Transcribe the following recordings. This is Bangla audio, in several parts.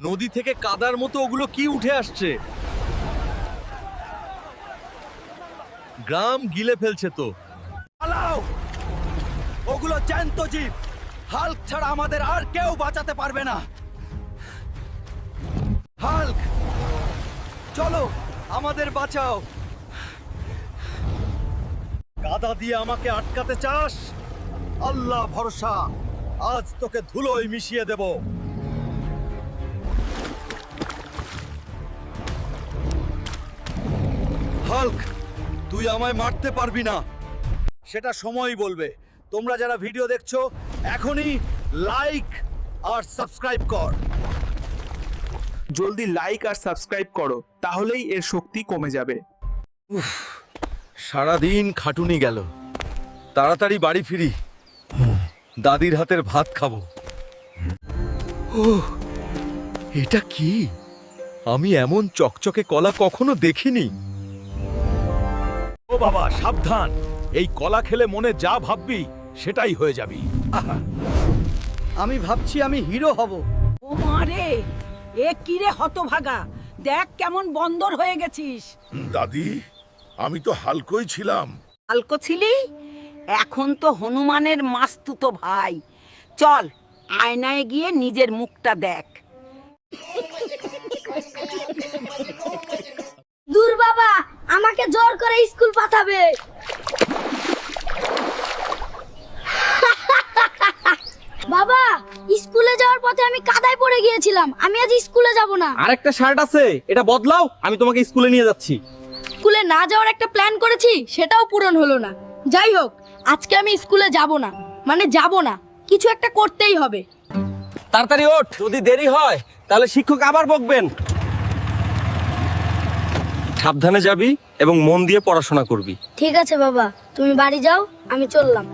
নদী থেকে কাদার মতো ওগুলো কি উঠে আসছে? গ্রাম গিলে ফেলছে তো। ওগুলো জ্যান্ত জীব। হাল্ক ছাড়া আমাদের আর কেউ বাঁচাতে পারবে না। হাল্ক! চলো, আমাদের বাঁচাও। কাদা দিয়ে আমাকে আটকাতে চাস? আল্লাহ ভরসা। আজ তোকে ধুলোয় মিশিয়ে দেব। হাল্ক তুই আমায় মারতে পারবি না। সেটা সময়ই বলবে। তোমরা যারা ভিডিও দেখছ এখনই লাইক আর সাবস্ক্রাইব কর। জলদি লাইক আর সাবস্ক্রাইব করো তাহলেই এর শক্তি কমে যাবে। সারাদিন খাটুনি গেল। তাড়াতাড়ি বাড়ি ফিরি। দাদির হাতের ভাত খাব। ও এটা কি? আমি এমন চকচকে কলা কখনো দেখিনি। ও বাবা সাবধান। এই কলা খেলে মনে যা ভাববি সেটাই হয়ে যাবি। আমি ভাবছি আমি হিরো হব। ও মারে এ কিরে হতভাগা? দেখ কেমন বন্দর হয়ে গেছিস। দাদি আমি তো হালকই ছিলাম। হালকো ছিলি? এখন তো হনুমানের মাস্তুতো ভাই। চল আয়নায় গিয়ে নিজের মুখটা দেখ দূর বাবা আমাকে করে স্কুল পাঠাবে। বাবা স্কুলে যাওয়ার পথে আমি কাদায় পড়ে গিয়েছিলাম। আমি আজ স্কুলে যাব না। আরেকটা শার্ট আছে এটা বদলাও আমি তোমাকে স্কুলে নিয়ে যাচ্ছি। স্কুলে না যাওয়ার একটা প্ল্যান করেছি সেটাও পূরণ হলো না। যাই হোক আজকে আমি স্কুলে যাব না মানে যাব না কিছু একটা করতেই হবে। তাড়াতাড়ি ওঠ যদি দেরি হয় তাহলে শিক্ষক আবার বকবেন। সাবধানে যাবি এবং মন দিয়ে পড়াশোনা করবি। ঠিক আছে বাবা, তুমি বাড়ি যাও, আমি চললাম।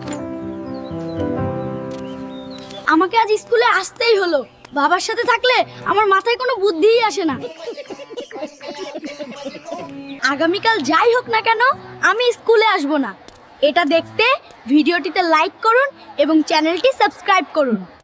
আমাকে আজ স্কুলে আসতেই হলো। বাবার সাথে থাকলে আমার মাথায় কোনো বুদ্ধিই আসে না। আগামীকাল যাই হোক না কেন, আমি স্কুলে আসব না। এটা দেখতে ভিডিওটিতে লাইক করুন এবং চ্যানেলটি সাবস্ক্রাইব করুন।